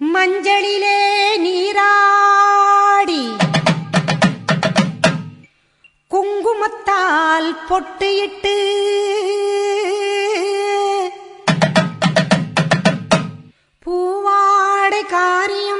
மஞ்சளிலே நீராடி குங்குமத்தால் பொட்டு பூவாடை காரியம்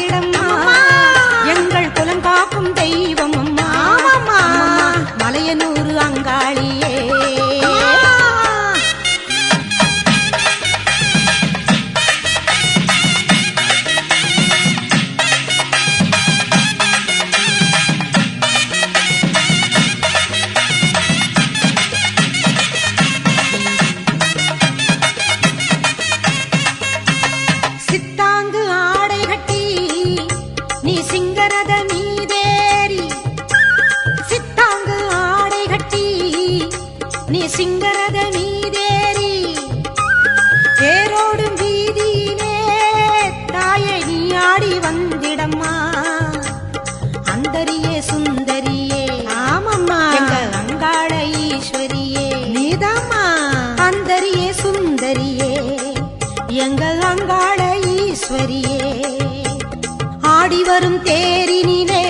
வரும் தேரினிலே.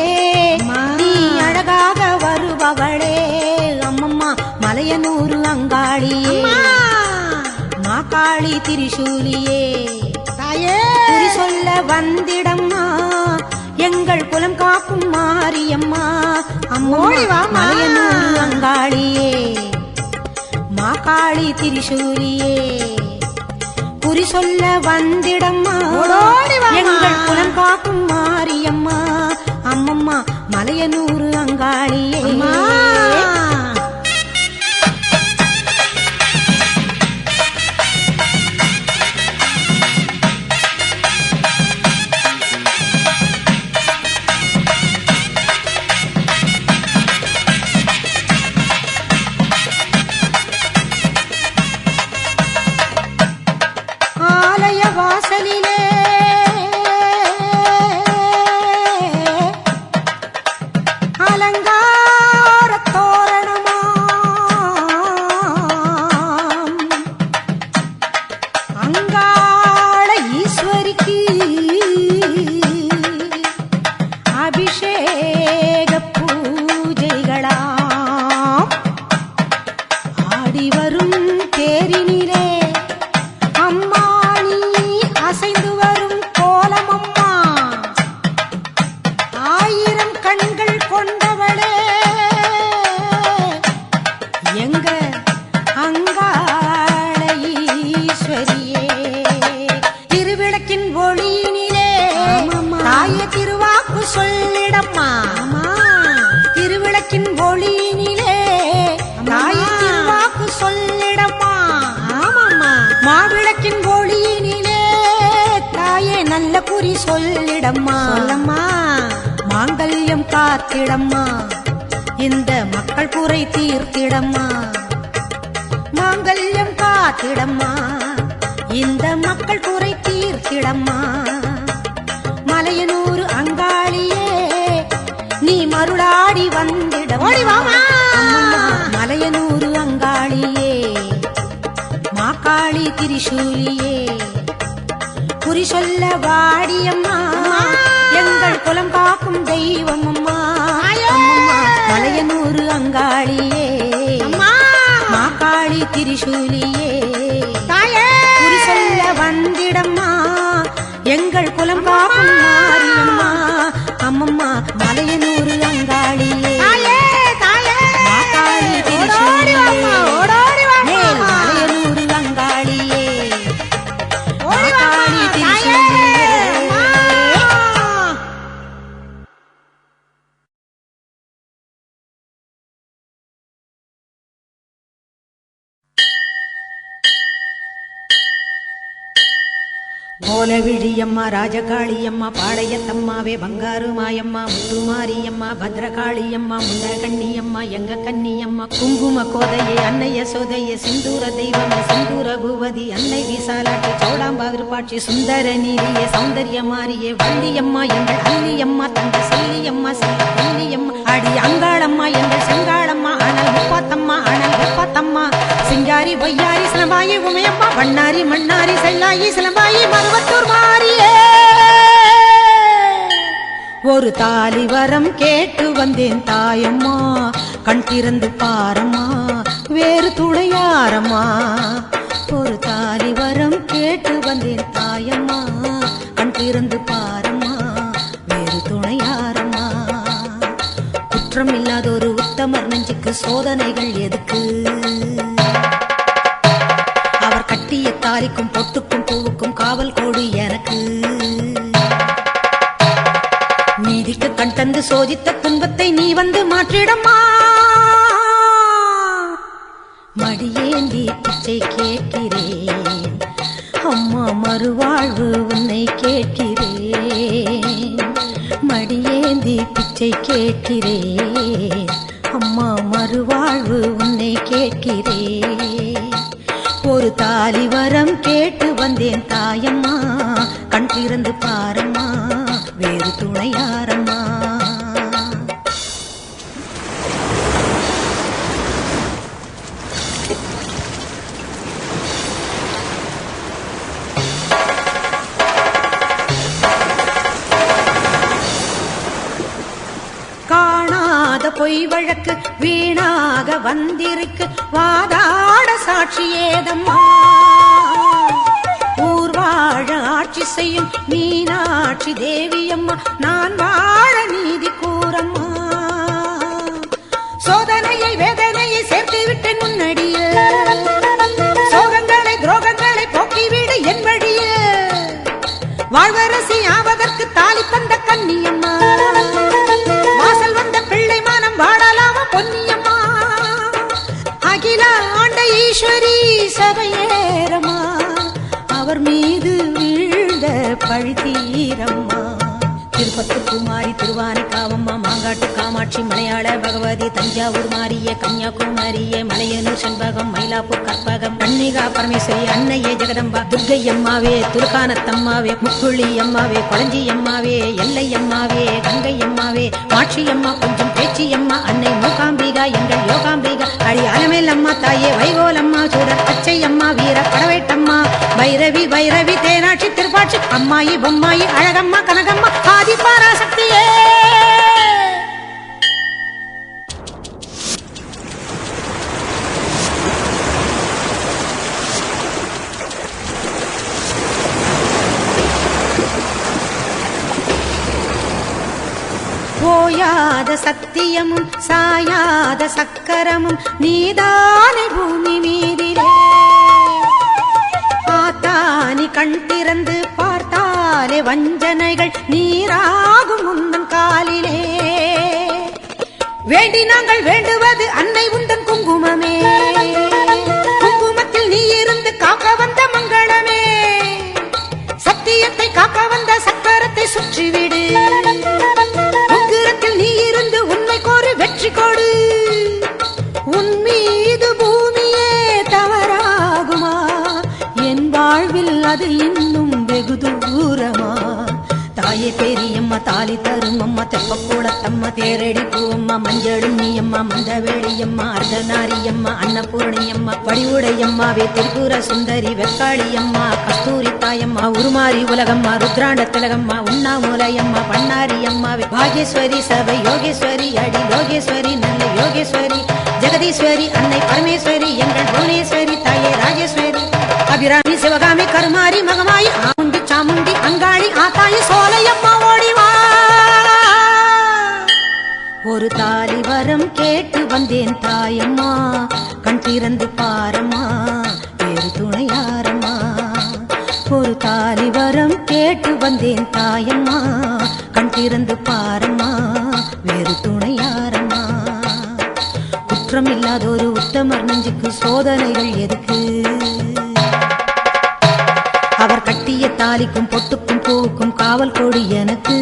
நீ அழகாக வருபவளே. அம்மம்மா மலையனூரு அங்காளியே. மாக்காளி திரிசூலியே. குறி சொல்ல வந்திடம்மா. எங்கள் குலம் காக்கும் மாரியம்மா. அம்மோ மலையனூரு அங்காளியே. மாக்காளி திரிசூலியே. குறி சொல்ல வந்திடம்மா. எங்கள் குலம் காக்கும் மாரியம்மா. அம்மம்மா மலையனூரு அங்காளியே. காத்திடம்மா இந்த மக்கள் குறை தீர்த்திடம்மா. மாங்கல்யம் காத்திடம்மா. இந்த மக்கள் குறை தீர்த்திடம்மா. மலையனூர் அங்காளியே நீ மருளாடி வந்திட ஓடி வாமா. மலையனூர் அங்காளியே மாக்காளி திரிசூலியே. குறி சொல்ல வாடியம்மா எங்கள் குலம் காக்கும் தெய்வம் கோலவிழியம்மா ராஜகாளியம்மா பாளையத்தம்மாவே பங்காரு மாயம்மா முத்துமாரியம்மா பத்ரகாளியம்மா முண்டகண்ணியம்மா எங்க கண்ணியம்மா குங்கும கோதையே அன்னைய சோதையே சிந்தூர தெய்வம் சிந்தூர பூவதி அன்னை விசாலாட்டி சோடாம்பா விருப்பாட்சி சுந்தர நீரியே சௌந்தர்ய மாரியே வள்ளியம்மா எங்கள் அள்ளியம்மா தங்க சொல்லியம்மா சொல்லியம்மா அடி அங்காளம்மா எங்கள் செங்காளம்மா ஆனால் முப்பாத்தம்மா ஆனால் முப்பாத்தம்மா சிங்காரி பொய்யாரி சிலம்பாயி உமையம்மா வண்ணாரி மண்ணாரி செல்லாயி சிலம்பாயி மருவத்தூர் மாறியே. ஒரு தாலி வரம் கேட்டு வந்தேன் தாயம்மா கண் திறந்து பாரம்மா வேறு துணையாரம்மா. ஒரு தாலி வரம் கேட்டு வந்தேன் தாயம்மா கண் திறந்து பாரம்மா வேறு துணையாரம்மா. குற்றம் இல்லாத ஒரு உத்தமர் நெஞ்சுக்கு சோதனைகள் எதுக்கு? பூவுக்கும் காவல் கோடு எனக்கு. நீதிக்கு கண் தந்து சோதித்த துன்பத்தை நீ வந்து மாற்றிடமா? மடியேந்தி பிச்சை கேட்கிறேன். அம்மா மறுவாழ்வு உன்னை கேட்கிறேன். மடியேந்தி பிச்சை கேட்கிறேன். அம்மா மறுவாழ்வு உன்னை கேட்கிறேன். ஒரு தாலி வரம் கேட்டு வந்தேன் தாயம்மா. கண் திறந்து பாரம்மா. வேறு துணையாரம்மா. பொய் வழக்கு வீணாக வந்திருக்கு. வாதாட சாட்சி ஏதம்மா? ஆட்சி செய்யும் மீனாட்சி தேவியம்மா. நான் வாழ நீதி கூறம்மா. சோதனையை வேதனையை சேர்த்து விட்டேன் முன்னடியில் சோகங்களை துரோகங்களை போக்கிவிடு என் வழியில் வாழ்வரசி ஆவதற்கு தாலி தந்த கன்னியம்மா வாசல் வந்த பிள்ளை மானம் வாடலாம பொன்னியம்மா. அகில ஆண்ட ஈஸ்வரி சபையேரம்மா அவர் மீது வீழ்ந்த பழித்தீரம்மா திருப்பத்து குமாரி திருவானை காவம்மா மாங்காட்டு காமாட்சி மலையாள பகவதி தஞ்சாவூர் மாரிய கன்னியாகுமரிய மலையனூர் செண்பகம் மயிலாப்பூர் கற்பகம் கன்னிகா பரமேஸ்வரி அன்னையே ஜெகதம்பா துர்க்கை அம்மாவே துர்கானத்தம்மாவே முக்குழி அம்மாவே கொளஞ்சி அம்மாவே எல்லை அம்மாவே கங்கை அம்மாவே மாட்சி அம்மா கொஞ்சம் பேச்சி அம்மா அன்னை மூகாம்பிகா எங்கள் யோகாம்பிகா. அடி அம்மா தாயே வைகோலம்மா சூடர் அச்சை அம்மா வீர படவேட்டம்மா. வைரவி வைரவி தேனாட்சி திருப்பாட்சி. அம்மாயி பொம்மாயி அழகம்மா கனகம்மா ஆதி பாராசக்தியே சாயாத சத்தியமும் சாயாத சக்கரமும் நீதானே பூமி மீதிலே. ஆத்தானி கண் திறந்து பார்த்தாலே வஞ்சனைகள் நீராகும் உந்தன் காலிலே. வேண்டி நாங்கள் வேண்டுவது அன்னை உந்தன் குங்குமமே. குங்குமத்தில் நீ இருந்து காக்க வந்த மங்களமே. சத்தியத்தை காக்க வந்த சக்கரத்தை சுற்றிவிடு. தாயே பெரியம்மா தாலி தரும் அம்மா தெப்பக்கூடத்தம்மா தேரடி பூவம்மா மஞ்சளும் நீயம்மா மந்தவேளியம்மா அர்த்தநாரியம்மா அன்னபூரணியம்மா வடிவுடையம்மாவே திருப்புர சுந்தரி வெக்காளியம்மா கஸ்தூரி தாயம்மா உருமாறி உலகம்மா ருத்ராண்ட திலகம்மா உண்ணாமுலையம்மா பண்ணாரியம்மா பாகேஸ்வரி சபை யோகேஸ்வரி அடி யோகேஸ்வரி நல்ல யோகேஸ்வரி ஜெகதீஸ்வரி அன்னை பரமேஸ்வரி எங்கள் புவனேஸ்வரி தாயே ராஜேஸ்வரி அபிராமி சிவகாமி கருமாரி மகமாயி ஆமுண்டி சாமுண்டி அங்காளி ஆத்தாயி சோலையம்மா ஓடிவா. ஒரு தாலி வரம் கேட்டு வந்தேன் தாயம்மா கண் திறந்து பாரம்மா வேறு துணையாரம்மா ஒரு தாலி வரம் கேட்டு வந்தேன் தாயம்மா கண் திறந்து பாரம்மா வேறு துணையாரம்மா குற்றம் இல்லாத ஒரு உத்தமர் நெஞ்சுக்கு சோதனைகள் எது காவல் கொடி எனக்கு.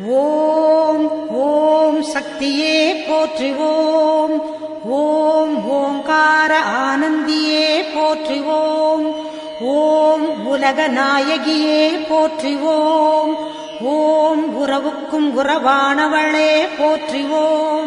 ஓம் ஓம் சக்தியே போற்றுவோம். ஓம் ஓங்கார ஆனந்தியே போற்றுவோம். ஓம் உலக நாயகியே போற்றுவோம். ஓம் உறவுக்கும் உறவானவளே போற்றுவோம்.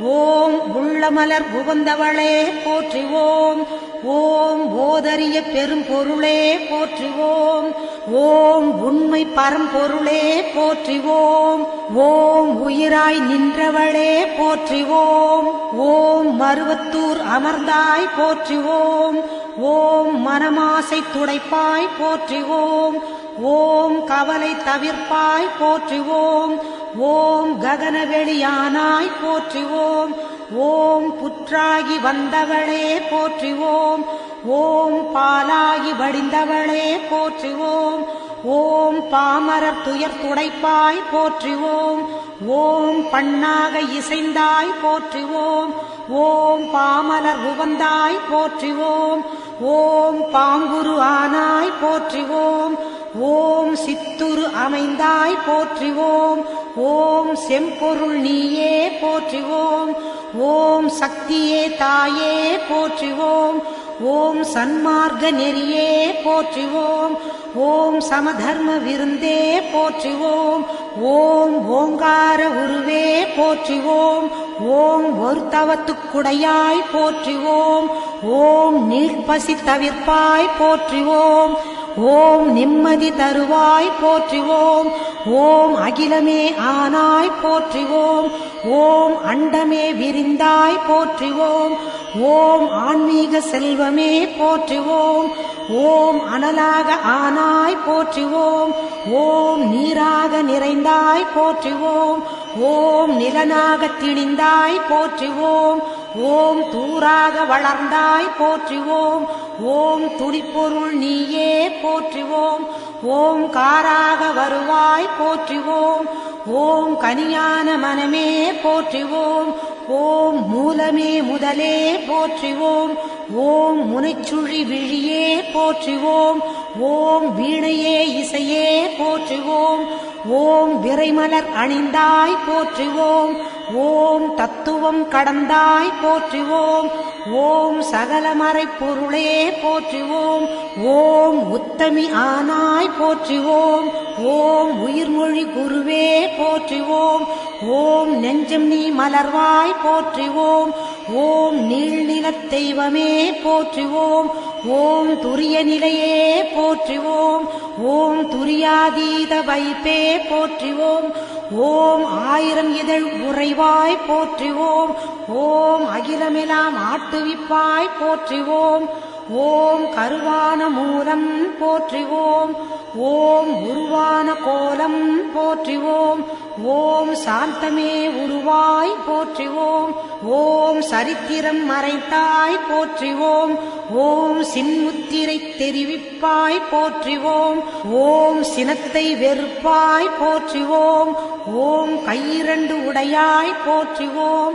ஓம் உள்ளமலர் உகந்தவளே போற்றுவோம். ஓம் ஓதரிய பெரும் பொருளே போற்றுவோம். ஓம் உண்மை பரம்பொருளே போற்றுவோம். ஓம் உயிராய் நின்றவளே போற்றுவோம். ஓம் மருவத்தூர் அமர்ந்தாய் போற்றுவோம். ஓம் மனமாசை துடைப்பாய் போற்றுவோம். ஓம் கவலை தவிர்ப்பாய் போற்றுவோம். ஓம் ககனவெளியானாய் போற்றுவோம். ஓம் புற்றாகி வந்தவளே போற்றுவோம். ஓம் பாலாகி வடிந்தவளே போற்றுவோம். ஓம் பாமரர் துயர் துடைப்பாய் போற்றுவோம். ஓம் பண்ணாக இசைந்தாய் போற்றுவோம். ஓம் பாமலர் உவந்தாய் போற்றுவோம். ஓம் பாங்குரு ஆனாய் போற்றுவோம். ஓம் சித்துரு அமைந்தாய் போற்றுவோம். ஓம் செம்பொருள் நீயே போற்றுவோம். ஓம் சக்தியே தாயே போற்றுவோம். ஓம் சன்மார்க்க நெறியே போற்றுவோம். ஓம் சமதர்ம விருந்தே போற்றுவோம். ஓம் ஓங்கார உருவே போற்றுவோம். ஓம் ஒரு தவத்துக்குடையாய் போற்றுவோம். ஓம் நீர்பசி தவிர்ப்பாய் போற்றுவோம். ஓம் நிம்மதி தருவாய் போற்றுவோம். ஓம் அகிலமே ஆனாய் போற்றுவோம். ஓம் அண்டமே விரிந்தாய் போற்றுவோம். ஓம் ஆன்மீக செல்வமே போற்றுவோம். ஓம் அனலாக ஆனாய் போற்றுவோம். ஓம் நீராக நிறைந்தாய் போற்றுவோம். ஓம் நிலனாக திணிந்தாய் போற்றுவோம். ஓம் தூராக வளர்ந்தாய் போற்றுவோம். ஓம் துடிப்பொருள் நீயே போற்றுவோம். ஓம் காராக வருவாய் போற்றுவோம். ஓம் கனியான மனமே போற்றுவோம். ஓம் மூலமே முதலே போற்றுவோம். ஓம் முனைச்சுழி விழியே போற்றுவோம். ஓம் வீணையே இசையே போற்றுவோம். ஓம் விரைமலர் அணிந்தாய் போற்றுவோம். ஓம் தத்துவம் கடந்தாய் போற்றுவோம். ஓம் சகலமறை பொருளே போற்றுவோம். ஓம் உத்தமி ஆனாய் போற்றுவோம். ஓம் உயிர்மொழி குருவே போற்றுவோம். ஓம் நெஞ்சம் நீ மலர்வாய் போற்றுவோம். ஓம் நீள்நிலத் தெய்வமே போற்றுவோம். ஓம் துரிய நிலையே போற்றுவோம். ஓம் துரியாதீத வைப்பே போற்றுவோம். ஓம் ஆயிரம் இதழ் உறைவாய் போற்றுவோம். ஓம் அகிலமெலாம் ஆட்டுவிப்பாய் போற்றுவோம். ஓம் கருவான மூலம் போற்றுவோம் ஓம் உருவான கோலம் போற்றுவோம் ஓம் சாந்தமே உருவாய் போற்றுவோம் ஓம் சரித்திரம் மறைத்தாய் போற்றுவோம் ஓம் சின்முத்திரை தெரிவிப்பாய் போற்றுவோம் ஓம் சினத்தை வெறுப்பாய் போற்றுவோம் ஓம் கையிரண்டு உடையாய் போற்றுவோம்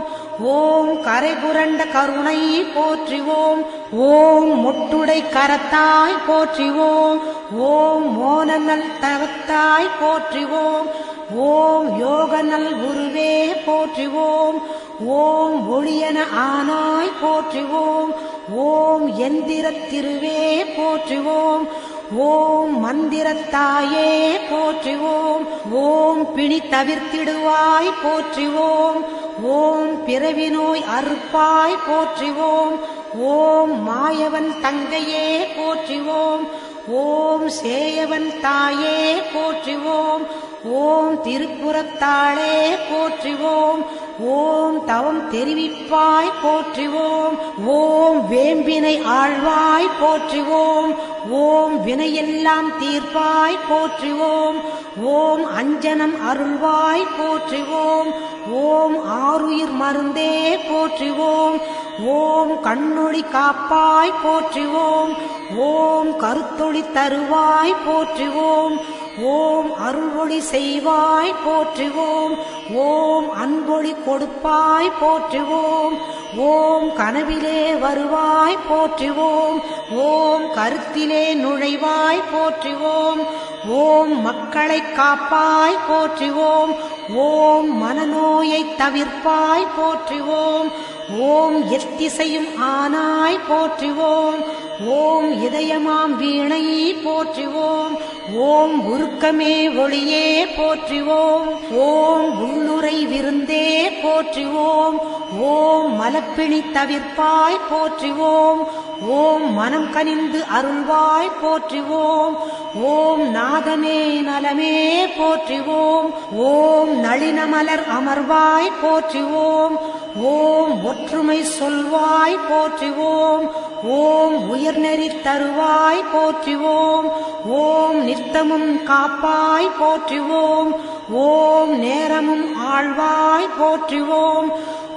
ஓம் கரை புரண்ட கருணை போற்றுவோம் ஓம் மொட்டுடை கரத்தாய் போற்றிவோம். ஓம் மோனநல் தவத்தாய் போற்றிவோம். ஓம் யோகநல் குருவே போற்றுவோம். ஓம் ஒளியன ஆனாய் போற்றுவோம். ஓம் எந்திரத் திருவே போற்றுவோம். ஓம் மந்திரத்தாயே போற்றுவோம். ஓம் பிணி தவிர்த்திடுவாய் போற்றுவோம். ஓம் பிறவி நோய் அறுப்பாய் போற்றுவோம். ஓம் மாயவன் தங்கையே போற்றுவோம். ஓம் சேயவன் தாயே போற்றுவோம். ஓம் திருப்புறத்தாளே போற்றுவோம். ஓம் தவம் தெரிவிப்பாய் போற்றுவோம். ஓம் வேம்பினை ஆழ்வாய் போற்றுவோம். ஓம் வினையெல்லாம் தீர்ப்பாய் போற்றுவோம். ஓம் அஞ்சனம் அருள்வாய் போற்றுவோம். ஓம் ஆருயிர் மருந்தே போற்றுவோம். ஓம் கண்ணொளி காப்பாய் போற்றுவோம். ஓம் கருத்தொளி தருவாய் போற்றுவோம். ஓம் அருள்மொழி செய்வாய் போற்றுவோம். ஓம் அன்பொளி கொடுப்பாய் போற்றுவோம். ஓம் கனவிலே வருவாய் போற்றுவோம். ஓம் கருத்திலே நுழைவாய் போற்றுவோம். ஓம் மக்களை காப்பாய் போற்றுவோம். ஓம் மனநோயை தவிர்ப்பாய் போற்றுவோம். ஓம் எத்திசையும் ஆனாய் போற்றுவோம். ஓம் இதயமாம் வீணை போற்றுவோம். ஓம் உருக்கமே ஒளியே போற்றுவோம். ஓம் உள்ளுரை விருந்தே போற்றுவோம். ஓம் மலப்பிணி தவிர்ப்பாய் போற்றுவோம். ஓம் மனம் கனிந்து அருள்வாய் போற்றுவோம். ஓம் நாதமே நலமே போற்றுவோம். ஓம் நளினமலர் அமர்வாய் போற்றுவோம். ஓம் ஒற்றுமை சொல்வாய் போற்றுவோம். ஓம் உயர்நெறி தருவாய் போற்றுவோம். ஓம் நித்தமும் காப்பாய் போற்றுவோம். ஓம் நேரமும் ஆழ்வாய் போற்றுவோம்.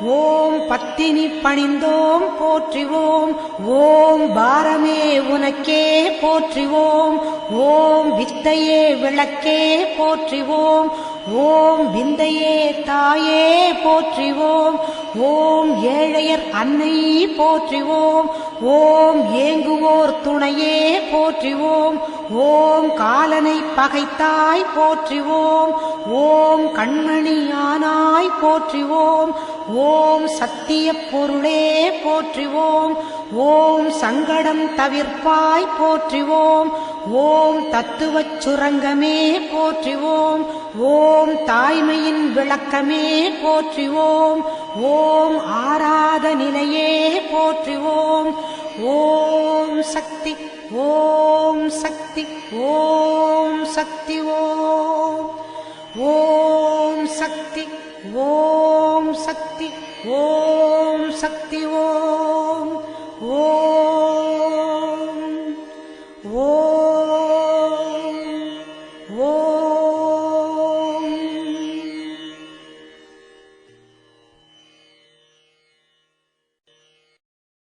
ஓம் பத்தினி பணிந்தோம் போற்றுவோம். ஓம் பாரமே உனக்கே போற்றுவோம். ஓம் வித்தையே விளக்கே போற்றுவோம். ஓம் விந்தையே தாயே போற்றுவோம். ஓம் ஏழையர் அன்னை போற்றுவோம். ஓம் ஏங்குவோர் துணையே போற்றுவோம். ஓம் காலனை பகைத்தாய் போற்றுவோம். ஓம் கண்மணியானாய் போற்றுவோம். ஓம் சத்திய பொருளே போற்றுவோம். ஓம் சங்கடம் தவிர்ப்பாய் போற்றுவோம். ஓம் தத்துவச் சுரங்கமே போற்றுவோம். ஓம் தாய்மையின் விளக்கமே போற்றுவோம். ஓம் ஆராத நிலையே போற்றுவோம். ஓம் சக்தி ஓம் சக்தி ஓம் சக்தி ஓம். ஓம் சக்தி ஓம் சக்தி ஓம் சக்தி ஓம்.